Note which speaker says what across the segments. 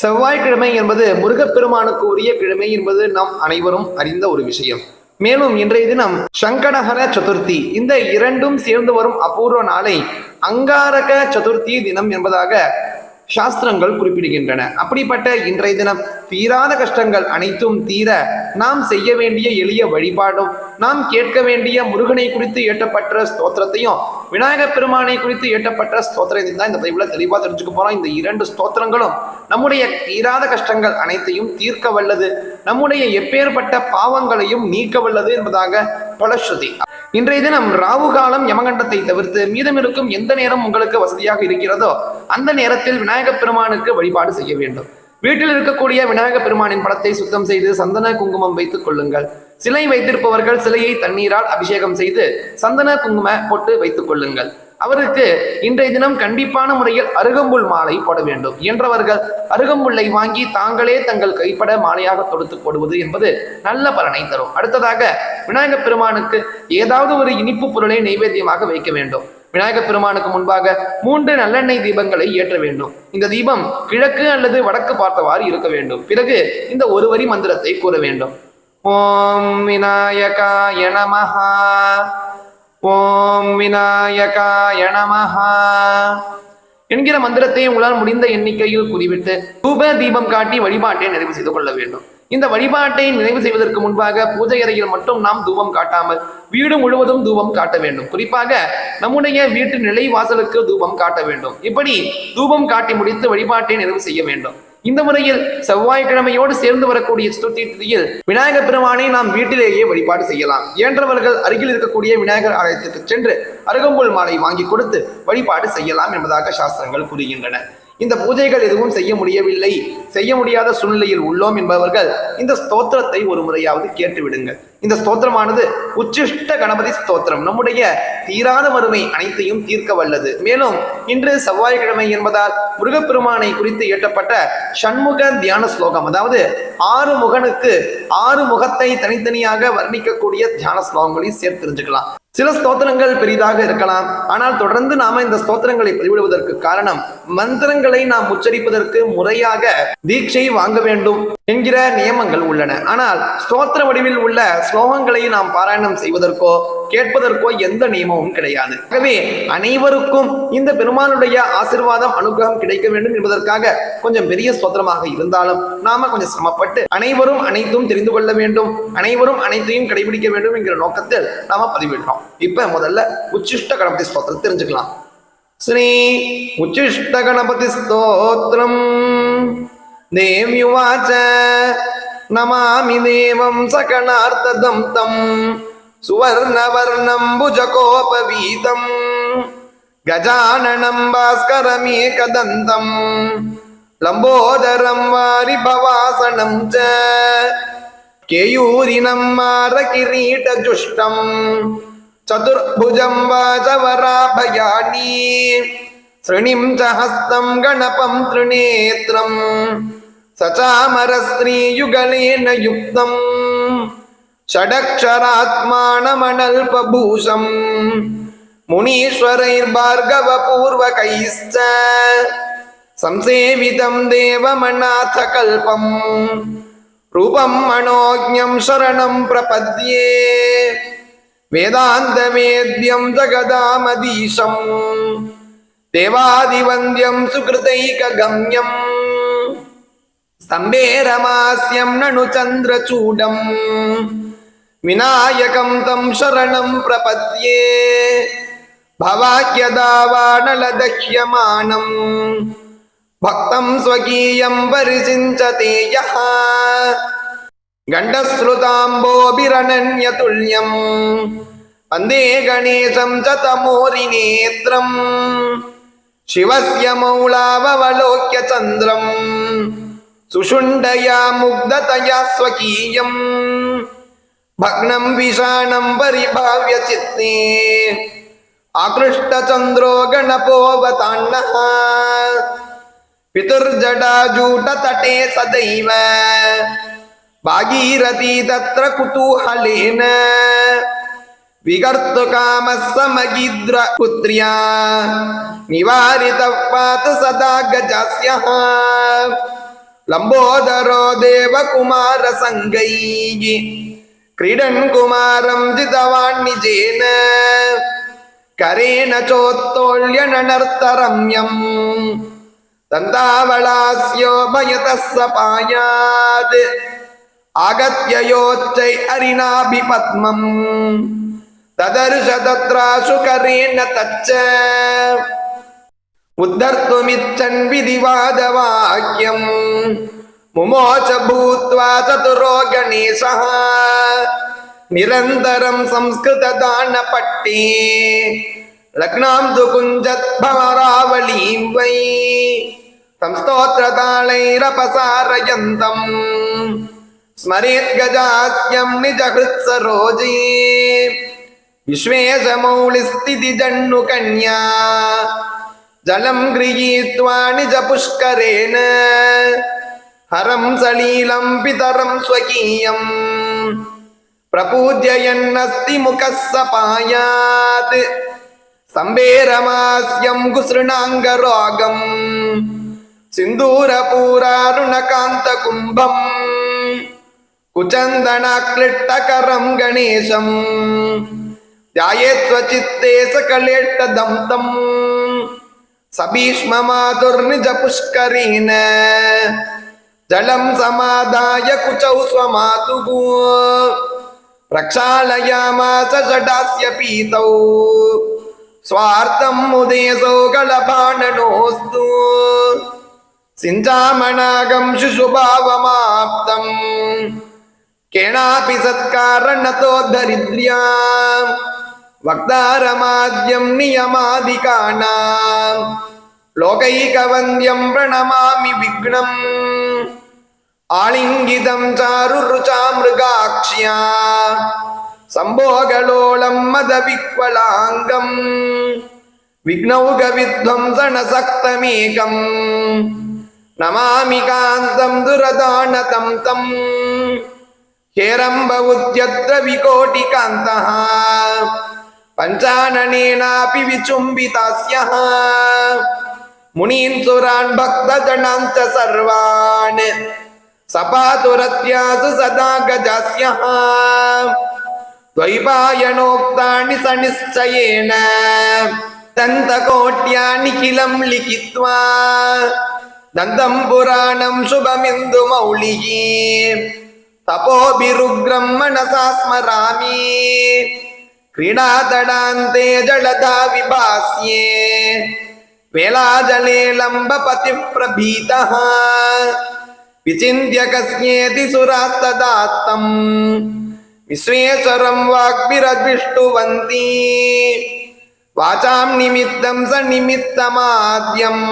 Speaker 1: செவ்வாய்க்கிழமை என்பது முருகப்பெருமானுக்கு உரிய கிழமை என்பது நாம் அனைவரும் அறிந்த ஒரு விஷயம். மேலும் இன்றைய தினம் சங்கடஹர சதுர்த்தி. இந்த இரண்டும் சேர்ந்து வரும் அபூர்வ நாளை அங்காரக சதுர்த்தி தினம் என்பதாக சாஸ்திரங்கள் குறிப்பிடுகின்றன. அப்படிப்பட்ட இன்றைய தினம் தீராத கஷ்டங்கள் அனைத்தும் தீர நாம் செய்ய வேண்டிய எளிய வழிபாடும் நாம் கேட்க வேண்டிய முருகனை குறித்து ஏற்றப்பட்ட ஸ்தோத்திரத்தையும் விநாயகப் பெருமானை குறித்து ஏற்றப்பட்ட ஸ்தோத்திரத்தையும் தான் இந்த பதிவில் தெளிவாக தெரிஞ்சுக்க போறோம். இந்த இரண்டு ஸ்தோத்திரங்களும் நம்முடைய தீராத கஷ்டங்கள் அனைத்தையும் தீர்க்க வல்லது. நம்முடைய எப்பேற்பட்ட பாவங்களையும் நீக்க வல்லது என்பதாக பலஸ்ருதி. இன்றைய தினம் ராவு காலம் யமகண்டத்தை தவிர்த்து மீதம் இருக்கும் எந்த நேரம் உங்களுக்கு வசதியாக இருக்கிறதோ அந்த நேரத்தில் விநாயகப் பெருமானுக்கு வழிபாடு செய்ய வேண்டும். வீட்டில் இருக்கக்கூடிய விநாயகப் பெருமானின் படத்தை சுத்தம் செய்து சந்தன குங்குமம் வைத்துக் கொள்ளுங்கள். சிலை வைத்திருப்பவர்கள் சிலையை தண்ணீரால் அபிஷேகம் செய்து சந்தன குங்கும போட்டு வைத்துக் கொள்ளுங்கள். அவருக்கு இன்றைய தினம் கண்டிப்பான முறையில் அருகம்புல் மாலை போட வேண்டும். இயன்றவர்கள் அருகம்புல்லை வாங்கி தாங்களே தங்கள் கைப்பட மாலையாக தொடுத்து போடுவது என்பது நல்ல பலனை தரும். அடுத்ததாக விநாயகப் பெருமானுக்கு ஏதாவது ஒரு இனிப்பு பொருளை நைவேத்தியமாக வைக்க வேண்டும். விநாயகப் பெருமானுக்கு முன்பாக மூன்று நல்லெண்ணெய் தீபங்களை ஏற்ற வேண்டும். இந்த தீபம் கிழக்கு அல்லது வடக்கு பார்த்தவாறு இருக்க வேண்டும். பிறகு இந்த ஒரு வரி மந்திரத்தை கூற வேண்டும். ஓம் விநாயகாய நமஹா. ஓம் விநாயகாய நமஹா. என்கிற மந்திரத்தை உங்களால் முடிந்த எண்ணிக்கையில் கூறிவிட்டு தூப தீபம் காட்டி வழிபாட்டை நிறைவு செய்து கொள்ள வேண்டும். இந்த வழிபாட்டை நிறைவு செய்வதற்கு முன்பாக பூஜை அறையில் மட்டும் நாம் தூபம் காட்டாமல் வீடு முழுவதும் தூபம் காட்ட வேண்டும். குறிப்பாக நம்முடைய வீட்டு நிலை வாசலுக்கு தூபம் காட்ட வேண்டும். இப்படி தூபம் காட்டி முடித்து வழிபாட்டை நிறைவு செய்ய வேண்டும். இந்த முறையில் செவ்வாய்க்கிழமையோடு சேர்ந்து வரக்கூடிய சதுர்த்தி திதியில் விநாயகர் பெருமானை நாம் வீட்டிலேயே வழிபாடு செய்யலாம். இயன்றவர்கள் அருகில் இருக்கக்கூடிய விநாயகர் ஆலயத்திற்கு சென்று அருகம்புல் மாலை வாங்கி கொடுத்து வழிபாடு செய்யலாம் என்பதாக சாஸ்திரங்கள் கூறுகின்றன. இந்த பூஜைகள் எதுவும் செய்ய முடியவில்லை. செய்ய முடியாத சூழ்நிலையில் உள்ளோம் என்பவர்கள் இந்த ஸ்தோத்திரத்தை ஒரு முறையாவது கேட்டுவிடுங்கள். இந்த ஸ்தோத்திரமானது உச்சிஷ்ட கணபதி ஸ்தோத்திரம். நம்முடைய தீராத வறுமை அனைத்தையும் தீர்க்க வல்லது. மேலும் இன்று செவ்வாய்க்கிழமை என்பதால் முருகப்பெருமானை குறித்து இயற்றப்பட்ட சண்முக தியான ஸ்லோகம் அதாவது ஆறு முகனுக்கு ஆறு முகத்தை தனித்தனியாக வர்ணிக்கக்கூடிய தியான ஸ்லோகங்களையும் சேர்த்து தெரிஞ்சுக்கலாம். சில ஸ்தோத்திரங்கள் பெரிதாக இருக்கலாம். ஆனால் தொடர்ந்து நாம இந்த ஸ்தோத்திரங்களை பதிவிடுவதற்கு காரணம் மந்திரங்களை நாம் உச்சரிப்பதற்கு முறையாக தீட்சை வாங்க வேண்டும் என்கிற நியமங்கள் உள்ளன. ஆனால் ஸ்தோத்திர வடிவில் உள்ள ஸ்லோகங்களை நாம் பாராயணம் செய்வதற்கோ கேட்பதற்கோ எந்த நியமமும் கிடையாது. ஆகவே அனைவருக்கும் இந்த பெருமானுடைய ஆசிர்வாதம் அனுகிரகம் கிடைக்க வேண்டும் என்பதற்காக கொஞ்சம் பெரிய ஸ்தோத்திரமாக இருந்தாலும் நாம கொஞ்சம் சிரமப்பட்டு அனைவரும் அனைத்தும் தெரிந்து கொள்ள வேண்டும் அனைவரும் அனைத்தையும் கடைபிடிக்க வேண்டும் என்கிற நோக்கத்தில் நாம பதிவிடுறோம். இப்ப முதல்ல உச்சிஷ்ட கணபதி ஸ்தோத்திரம் தெரிஞ்சுக்கலாம். ஸ்ரீ உச்சிஷ்ட கணபதி ஸ்தோத்திரம். தேவ்யுவாச்ச நமாமி தேவம் சகணார்த்ததம் தம். சுவர்ணவர்ணம் புஜகோபவீதம். கஜானனம் பாஸ்கரமேகதந்தம். லம்போதரம் வாரி பவாசனம் ச. கேயூரினம் மாரகிரீட்டஜுஷ்டம் चतुर्भुजं वाचवराभयानी श्रेणीं च हस्तं गणपं त्रिनेत्रं सचामरश्रीयुगलेन युक्तं षडक्षरात्मानमनल्पभूषं मुनीश्वरैर्भार्गवपूर्वकैश्च संसेवितं देवमनाथकल्पम् रूपं मनोज्ञं शरणं प्रपद्ये वेदान्तवेद्यं जगदामदीशं देवादिवन्द्यं सुकृतैकगम्यं स्तम्भेरमास्यं ननु चन्द्रचूडं विनायकं तं शरणं प्रपद्ये भवाक्यदा वानलदह्यमानं भक्तं स्वकीयं परिचिञ्चते यः गण्डश्रुताम्बोभिरनन्यतुल्यम् वन्दे गणेशं च तमोरिनेत्रम् शिवस्य मौलाववलोक्य चन्द्रम् सुषुण्डया मुग्धतया स्वकीयम् भग्नं विषाणं परिभाव्य चित्ते आकृष्टचन्द्रो गणपोऽवतान्नः पितुर्जडाजूटतटे सदैव भागीरथी तत्र कुतूहलेन विकर्तुकामः समगीद्रपुत्र्या निवारितः पात सदा गजास्यः लम्बोदरो देवकुमारसङ्गैः क्रीडन् कुमारं जितवान् निजेन करेण चोत्तोल्यननर्तरम्यम् दन्तावलास्यो भयतः सपायात् அகத்தியோச்சை அரிநாபி பத்மம். ததருஷ தத்ராசு கரேன தச்ச. உத்தர்த்துமிச்சன் விதிவாத வாக்கியம் முமோச பூத்வா சதுரோ கணேசா நிரந்தரம் சம்ஸ்கிருததானப்பட்டி லக்னாம் து வை गजास्यं निजहृत्सरोजे विश्वेशमौलिस्थितिजन्नुकन्या जलं गृहीत्वा निजपुष्करेण हरं सलीलं पितरं स्वकीयम् प्रपूजयन्नस्ति मुखः सपायात् सम्बेरमास्यं कुसृणाङ्गरोगम् सिन्दूरपूरारुणकान्तकुम्भम् ಕುಚಂದನಾಕ್ಲಿಟ್ಟಕರಂ ಗಣೇಶಂ ಧ್ಯಾಯೇತ್ವ ಚಿತ್ತೇ ಸಕಲೇಟ್ಟದಂ ತಂ ಸಭೀಷ್ಮ ಮಾಧುರ್ನಿಜ ಪುಷ್ಕರೀನ ಜಲಂ ಸಮಾದಾಯ ಕುಚೌ ಸ್ವಮಾತುಗೂ ಪ್ರಕ್ಷಾಳಯಾಮಾಸ ಜಡಾಸ್ಯ ಪೀತೌ ಸ್ವಾರ್ಥಂ ಮುದೇಶೋ ಗಲಭಾಣನೋಸ್ತು ಸಿಂಜಾಮಣಾಗಂ ಶಿಶುಭಾವಮಾಪ್ತಂ केनापि सत्कारणतो दरिद्र्या वक्तारमाद्यं नियमादिकानां लोकैकवन्द्यं प्रणमामि विघ्नम् आलिङ्गितं चारुरुचा मृगाक्ष्या सम्भोगलोलं मदविक्वलाङ्गम् विघ्नौघविध्वंसनसक्तमेकम् नमामि कान्तं दुरदानतं तम् ಹೇರಂಬ ಉದ್ಯತ್ರ ವಿಕೋಟಿ ಕಾಂತಃ ಪಂಚಾನನೇನಾಪಿ ವಿಚುಂಬಿತಾಸ್ಯಃ ಮುನೀನ್ ಸುರಾನ್ ಭಕ್ತ ಜನಾಂಚ ಸರ್ವಾನ್ ಸಪಾತು ರತ್ಯಾಸು ಸದಾ ಗಜಾಸ್ಯಃ ದ್ವೈಪಾಯಣೋಕ್ತಾನಿ ಸ ನಿಶ್ಚಯೇನ ದಂತಕೋಟ್ಯಾನಿ ಕಿಲಂ ಲಿಖಿತ್ವಾ ದಂತಂ ಪುರಾಣಂ ಶುಭಮಿಂದು ಮೌಳಿಯೇ तपोभिरुग्रं मनसा स्मरामि क्रीडातडान्ते जलधा विभास्ये वेलाजले लम्बपतिः प्रभीतः विचिन्त्य कस्येति सुरास्तदात्तम् विश्वेश्वरं वाग्भिरद्विष्टुवन्ती वाचां निमित्तं स निमित्तमाद्यम्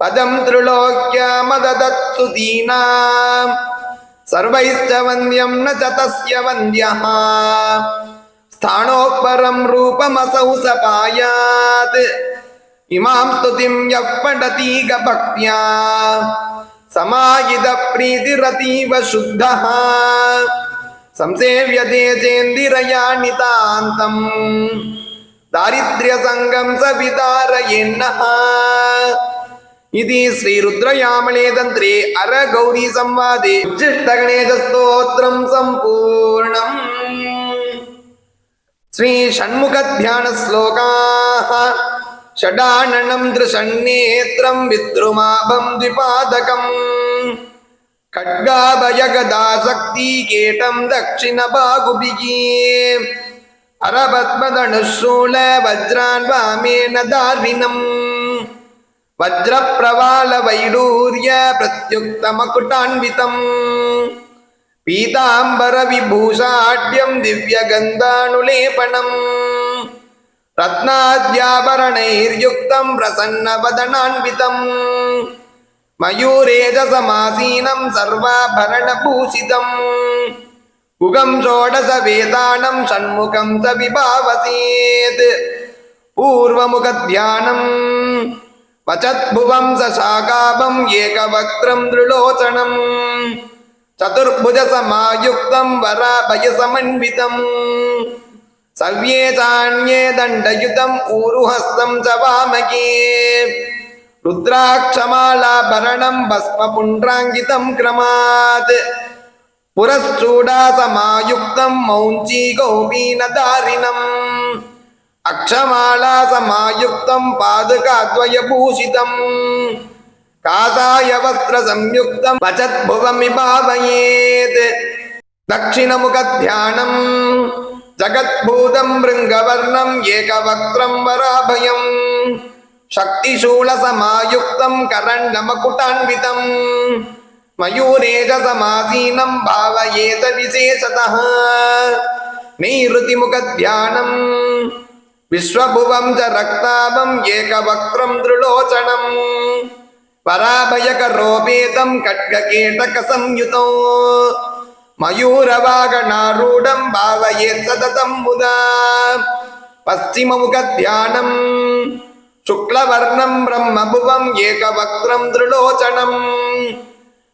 Speaker 1: पदं त्रिलोक्यमददत्सु दीनाम् सर्वैश्च वन्द्यं न च तस्य वन्द्यः स्थाणोपरं रूपमसौ सपायात् इमां स्तुतिं यः पठतीग भक्त्या समाहितप्रीतिरतीव शुद्धः संसेव्यते चेन्दिरयाणि तान्तम् दारिद्र्यसङ्गं स विदारयेन्नः इति श्रीरुद्रयामले तन्त्रे अरगौरीसंवादे उच्छिष्टगणेशस्तोत्रं सम्पूर्णम् श्रीषण्मुखध्यानश्लोकाः षडाननं दृशन्नेत्रं विद्रुमाभं द्विपादकम् खड्गाभयगदाशक्तिकेटं दक्षिणबाहुभिः अरपद्मधनुशूल वज्रान् वामेन दार्विनम् वज्रप्रवालवैडूर्य प्रत्युक्तमकुटान्वितम् पीताम्बरविभूषाढ्यं दिव्यगन्धानुलेपनम् रत्नाद्याभरणैर्युक्तं प्रसन्नवदनान्वितम् मयूरेजसमासीनं सर्वाभरणभूषितम् गुगं षोडशवेदानं षण्मुखं च विभावसेत् पूर्वमुखध्यानम् वचद्भुवं स शाकाभम् एकवक्त्रं दृलोचनम् चतुर्भुजसमायुक्तं वराभयसमन्वितम् सव्ये चान्ये दण्डयुतम् ऊरुहस्तं च वामके ருத்ராட்சமாலாபரணம் பஸ்ம புண்ட்ராங்கிதம் கிரமாத் புரச்சூடாசமாயுக்தம் மௌஞ்சி अक्षमालासमायुक्तं पादुकाद्वयभूषितं कासाय वस्त्रसंयुक्तं वचद्भुवमिभावयेत् दक्षिणमुखध्यानं जगद्भूतं भृङ्गवर्णं एकवक्त्रं वराभयं शक्तिशूलसमायुक्तं करण्डमकुटान्वितं मयूरेजसमासीनं भावयेत विशेषतः नैरुतिमुखध्यानम् విశ్వభువం చ రక్తాభం ఏకవక్త్రం దృలోచనం పరాభయక రోపేతం ఖడ్గకీటక సంయుతం మయూరవాగణారూఢం భావయేత్ సతతం ముదా పశ్చిమముఖ ధ్యానం శుక్లవర్ణం బ్రహ్మభువం ఏకవక్త్రం దృలోచనం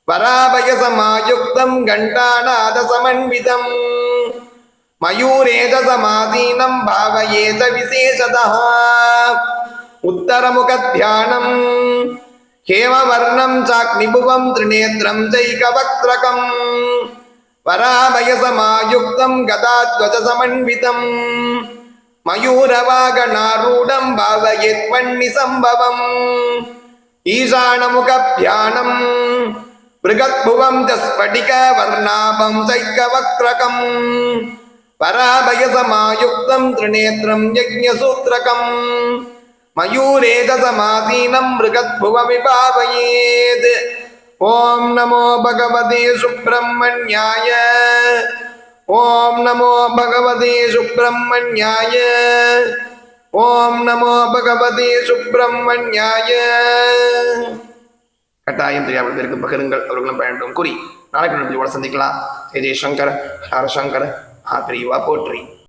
Speaker 1: పరాభయ సమాయుక్తం ఘంటానాద సమన్వితం घण्टानादसमन्वितम् मयूरेजसमासीनं भावयेत विशेषतः उत्तरमुखध्यानम् हेमवर्णं चाग्निभुवं त्रिनेत्रं चैकवक्त्रकम् पराभयसमायुक्तं गदाध्वजसमन्वितम् मयूरवागणारूढं भावयेत्मन्निसम्भवम् ईशानमुखभ्यानम् बृहद्भुवं च स्फटिकवर्णाभं चैकवक्त्रकम् பராபயசமாயுக்தம் திரிநேத்திரம் யஜ்ஞசூத்திரகம் மயூரேதசமாதீனம் மிருகத் புவ விபாவயேத் ஓம் நமோ பகவதே சுப்பிரமணியாய ஓம் நமோ பகவதே சுப்பிரமணியாய ஓம் நமோ பகவதே சுப்பிரமணியாய கட்டாயம் தெரியாமல் பகிருங்கள் அவர்களும் பயன்படும். கூறி நாளைக்கு நன்றி சந்திக்கலாம். Jai Jai Shankar ஹரசங்கர் a Tribapotri.